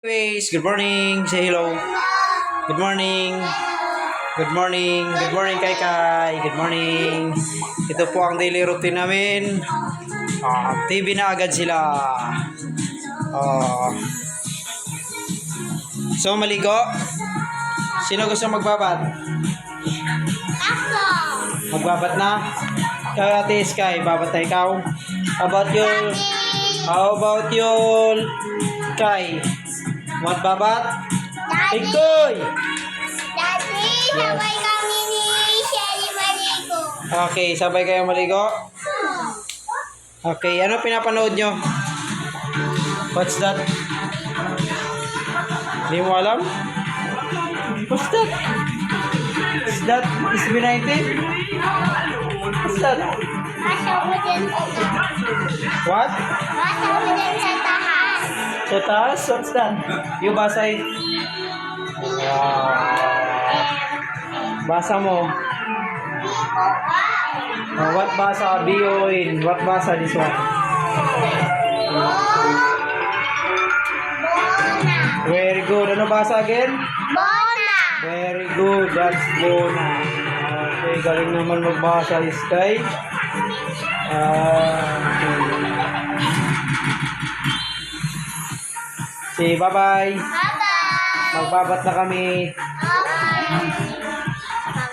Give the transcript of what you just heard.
Anyways, good morning. Say hello. Good morning. Good morning. Good morning, Kai Kai. Good morning. Ito po ang daily routine namin. Ah, TV na agad sila. Ah. so, maligo? Sino gusto magbabat? Ako! Magbabat na? Kaya Ate Sky, babat na ikaw. How about you? How about you, Kai? Magbabat? Daddy! Ikoy! Daddy! Sabay kami ni Shelly Marico. Okay, sabay kayo maligo? Okay, ano pinapanood nyo? What's that? Hindi mo alam? What's that? Is that SB19? What's that? Taas. What? Taas? What's that? Yung basay. Wow. Basa mo. Oh, what basa? B-O-N. What basa this one? Bona! Very good. Ano basa again? Bona! Very good. That's Bona. Okay, galing naman magbasa si Sky. Ah, okay. Say bye-bye. Bye-bye. Magbabat na kami. Bye-bye.